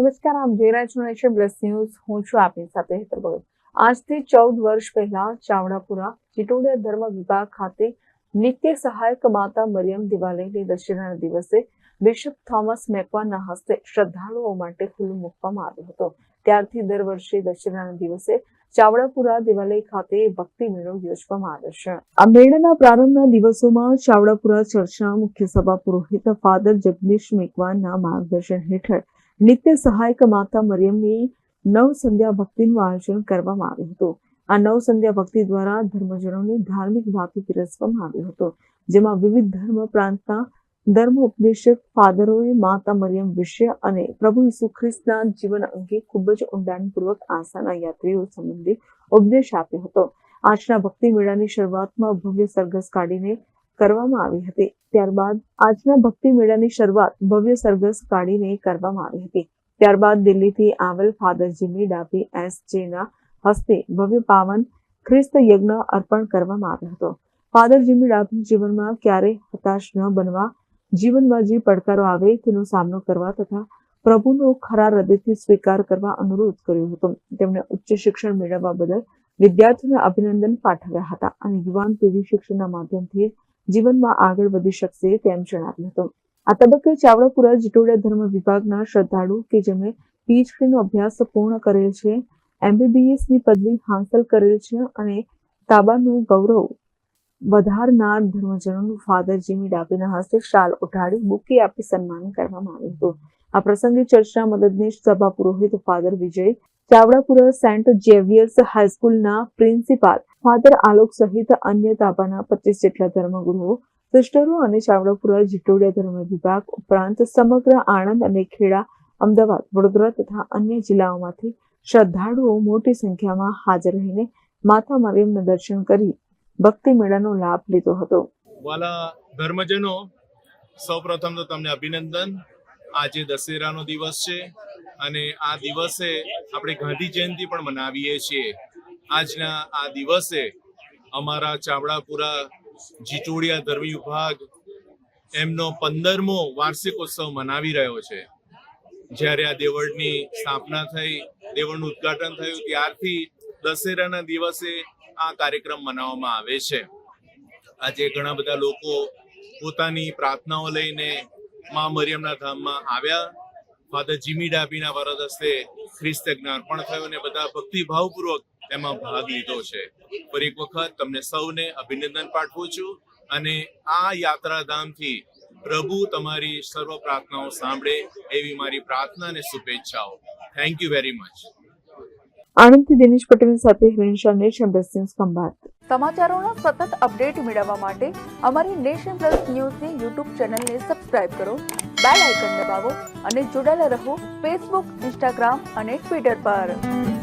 નમસ્કાર આપ જોઈ રહ્યા છો નેશન પ્લસ ન્યૂઝ. હું છું આપની સાથે હેતર આજથી ચૌદ વર્ષ પહેલા ચાવડાપુરા ચિટોડિયા ધર્મ વિભાગ ખાતે નિત્ય સહાયક માતા મરિયમ દિવાલયની દશેરાના દિવસે બિશપ થોમસ મેકવાના હસ્તે શ્રદ્ધાળુઓ માટે ખુલ્લું મૂકવામાં આવ્યો હતો. ત્યારથી દર વર્ષે દશેરાના દિવસે ચાવડાપુરા દિવાલય ખાતે ભક્તિ મેળો યોજવામાં આવ્યો છે. આ મેળાના પ્રારંભના દિવસોમાં ચાવડાપુરા ચર્ચના મુખ્ય સભા પુરોહિત ફાધર જગદીશ મેકવાનના માર્ગદર્શન હેઠળ નિત્ય સહાયક માતા મરિયમની નવ સંધ્યા ભક્તિનું આયોજન કરવામાં આવ્યું હતું. આ નવ સંધ્યા ભક્તિ દ્વારા ધર્મજનોની ધાર્મિક વાતો પીરસવામાં આવ્યો હતો, જેમાં વિવિધ ધર્મ પ્રાંતના ધર્મ ઉપદેશક ફાધરોએ માતા મરિયમ વિશે અને પ્રભુ ઈસુ ખ્રિસ્તના જીવન અંગે ખૂબ જ ઊંડાણપૂર્વક આશાના યાત્રીઓ સંબંધિત ઉપદેશ આપ્યો હતો. આજના ભક્તિ મેળાની શરૂઆતમાં ભવ્ય સરઘસ કાઢીને કરવામાં આવી હતી. ત્યારબાદ આજના ભક્તિ મેળાની શરૂઆત ભવ્ય સરઘસ કાઢીને કરવામાં આવી હતી. ત્યારબાદ દિલ્હીથી આવેલ ફાધરજી જીમી ડાભી એસ જેના હસ્તે ભવ્ય પાવન ખ્રિસ્ત યજ્ઞ અર્પણ કરવામાં આવ્યો હતો. ફાધર જીમી ડાભી જીવનમાં ક્યારે હતાશ ન બનવા જીવનમાં જે પડકારો આવે તેનો સામનો કરવા તથા પ્રભુનો ખરા હૃદયથી સ્વીકાર કરવા અનુરોધ કર્યો હતો. તેમણે ઉચ્ચ શિક્ષણ મેળવવા બદલ વિદ્યાર્થીઓને અભિનંદન પાઠવ્યા હતા અને યુવાન પેઢી શિક્ષણના માધ્યમથી જીવનમાં આગળ વધી શકશે તેમ જણાવ્યું હતું. આ તબક્કે ચાવડાપુરા જીટોડિયા ધર્મ વિભાગના શ્રદ્ધાળુ કે જેમણે પીએચડી નો અભ્યાસ પૂર્ણ કરેલ છે એમબીબીએસની પદવી હાંસલ કરેલ છે અને તાબાનું ગૌરવ વધારનાર ધર્મજનોનું ફાધર જીમી ડાબીના હસ્તે શાલ ઉઠાડી બુકે આપી સન્માન કરવામાં આવ્યું હતું. આ પ્રસંગે ચર્ચના મદદનીશ સભા પુરોહિત father Vijay, Chavdapura saint Xavier's હાઈસ્કૂલના principal father Alok સહિત અન્ય તાબાના પચીસ જેટલા ધર્મગુરુઓ સિસ્ટરો અને ચાવડાપુરા જીટોડિયા ધર્મ વિભાગ ઉપરાંત સમગ્ર આણંદ અને ખેડા, અમદાવાદ, વડોદરા તથા અન્ય જિલ્લાઓમાંથી શ્રદ્ધાળુઓ મોટી સંખ્યામાં હાજર રહીને માતા મરિયમના દર્શન કરી ભક્તિ મેળાનો લાભ લીધો હતો. વાલા ધર્મજનો, સૌપ્રથમ તો તમને અભિનંદન. આજે દશેરાનો દિવસ છે અને આ દિવસે આપણે ગાંધી જયંતિ પણ મનાવીએ છીએ. આજના આ દિવસે અમારા ચાવડાપુરા જીટોડિયા ધર્મી વિભાગ એમનો પંદરમો વાર્ષિક ઉત્સવ મનાવી રહ્યો છે. જ્યારે આ દેવળની સ્થાપના થઈ, દેવળનું ઉદ્ઘાટન થયું, ત્યારથી દશેરાના દિવસે આ કાર્યક્રમ મનાવવામાં આવે છે. આજે ઘણા બધા લોકો પોતાની પ્રાર્થનાઓ લઈને મા મરિયમના ધામમાં આવ્યા. ફાધર જીમી ડાબીના વરદ હસ્તે ખ્રિસ્ત જ્ઞાન પણ થયું અને બધા ભક્તિભાવપૂર્વક તેમાં ભાગ લીધો છે. ફરી એક વખત તમને સૌને અભિનંદન પાઠવું છું અને આ યાત્રાધામથી પ્રભુ તમારી સર્વ પ્રાર્થનાઓ સાંભળે એવી મારી પ્રાર્થના અને શુભેચ્છાઓ. થેન્ક યુ વેરી મચ આણંદથી દિનેશ પટેલ સાથે Hiren Shah Nation Plus News Khambhat સમાચારોના સતત અપડેટ મેળવવા માટે અમારી નેશન પ્લસ ન્યૂઝની યુટ્યુબ ચેનલને સબસ્ક્રાઇબ કરો બેલ આઇકન દબાવો અને જોડાયેલા રહો ફેસબુક ઇન્સ્ટાગ્રામ અને ટ્વિટર પર.